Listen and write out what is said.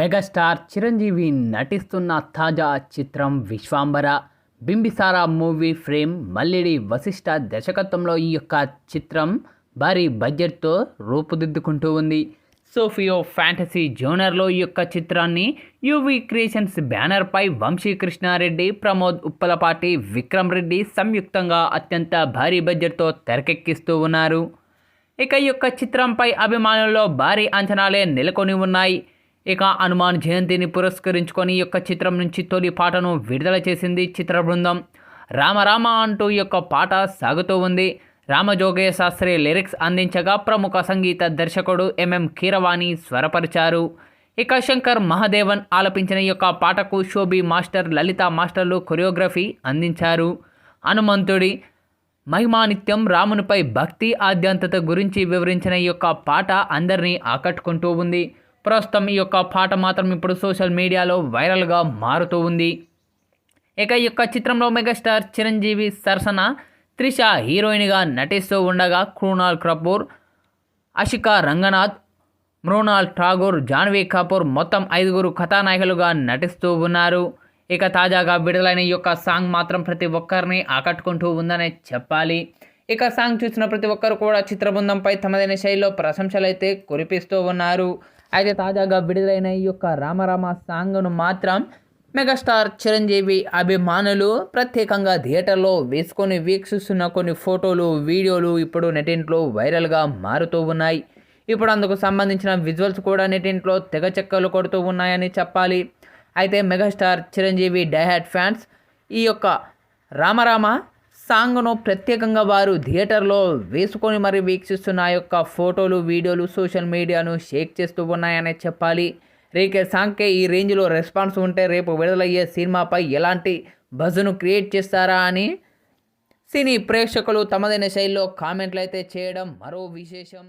Megastar Chiranjeevi నటిస్తున్న తాజా చిత్రం విశ్వాంబర. బింబిసారా మూవీ ఫ్రేమ్ మల్లిడి వశిష్ఠ దర్శకత్వంలో ఈ యొక్క చిత్రం భారీ బడ్జెట్తో రూపుదిద్దుకుంటూ ఉంది. సోఫియో ఫ్యాంటసీ జోనర్లో ఈ యొక్క చిత్రాన్ని యూవి క్రియేషన్స్ బ్యానర్పై వంశీ కృష్ణారెడ్డి ప్రమోద్ ఉప్పలపాటి విక్రమ్ రెడ్డి సంయుక్తంగా అత్యంత భారీ బడ్జెట్తో తెరకెక్కిస్తూ ఉన్నారు. ఇక ఈ యొక్క చిత్రంపై అభిమానుల్లో భారీ అంచనాలే నెలకొని ఉన్నాయి. ఇక హనుమాన్ జయంతిని పురస్కరించుకొని ఈ యొక్క చిత్రం నుంచి తొలి పాటను విడుదల చేసింది చిత్ర బృందం. రామరామ అంటూ ఈ యొక్క పాట సాగుతూ ఉంది. రామజోగయ్య శాస్త్రి లిరిక్స్ అందించగా ప్రముఖ సంగీత దర్శకుడు ఎంఎం కీరవాణి స్వరపరిచారు. ఇక శంకర్ మహాదేవన్ ఆలపించిన ఈ యొక్క పాటకు శోభి మాస్టర్ లలిత మాస్టర్లు కొరియోగ్రఫీ అందించారు. హనుమంతుడి మహిమానిత్యం రామునిపై భక్తి ఆద్యంతత గురించి వివరించిన ఈ యొక్క పాట అందరినీ ఆకట్టుకుంటూ ఉంది. ప్రస్తుతం ఈ యొక్క పాట మాత్రం ఇప్పుడు సోషల్ మీడియాలో వైరల్గా మారుతూ ఉంది. ఇక ఈ యొక్క చిత్రంలో మెగాస్టార్ చిరంజీవి సరసన త్రిష హీరోయిన్గా నటిస్తూ ఉండగా క్రూనాల్ కపూర్ అషిక రంగనాథ్ మృణాల్ ఠాగూర్ జాన్వీ కపూర్ మొత్తం ఐదుగురు కథానాయకులుగా నటిస్తూ ఉన్నారు. ఇక తాజాగా విడుదలైన ఈ యొక్క సాంగ్ మాత్రం ప్రతి ఒక్కరిని ఆకట్టుకుంటూ ఉందనే చెప్పాలి. ఇక సాంగ్ చూసిన ప్రతి ఒక్కరు కూడా చిత్రబృందంపై తమదైన శైలిలో ప్రశంసలు అయితే కురిపిస్తూ ఉన్నారు. అయితే తాజాగా విడుదలైన ఈ యొక్క రామరామ సాంగ్ను మాత్రం మెగాస్టార్ చిరంజీవి అభిమానులు ప్రత్యేకంగా థియేటర్లో వేసుకొని వీక్షిస్తున్న కొన్ని ఫోటోలు వీడియోలు ఇప్పుడు నెటింట్లో వైరల్గా మారుతూ ఉన్నాయి. ఇప్పుడు అందుకు సంబంధించిన విజువల్స్ కూడా నెటింట్లో తెగ చెక్కలు కొడుతూ ఉన్నాయని చెప్పాలి. అయితే మెగాస్టార్ చిరంజీవి డైహాట్ ఫ్యాన్స్ ఈ యొక్క రామరామ సాంగ్ను ప్రత్యేకంగా వారు థియేటర్లో వేసుకొని మరి వీక్షిస్తున్న ఆ యొక్క ఫోటోలు వీడియోలు సోషల్ మీడియాను షేక్ చేస్తూ ఉన్నాయనే చెప్పాలి. రేకే సాంగ్కే ఈ రేంజ్లో రెస్పాన్స్ ఉంటే రేపు విడుదలయ్యే సినిమాపై ఎలాంటి బజ్ను క్రియేట్ చేస్తారా అని సినీ ప్రేక్షకులు తమదైన శైలిలో కామెంట్లు అయితే చేయడం మరో విశేషం.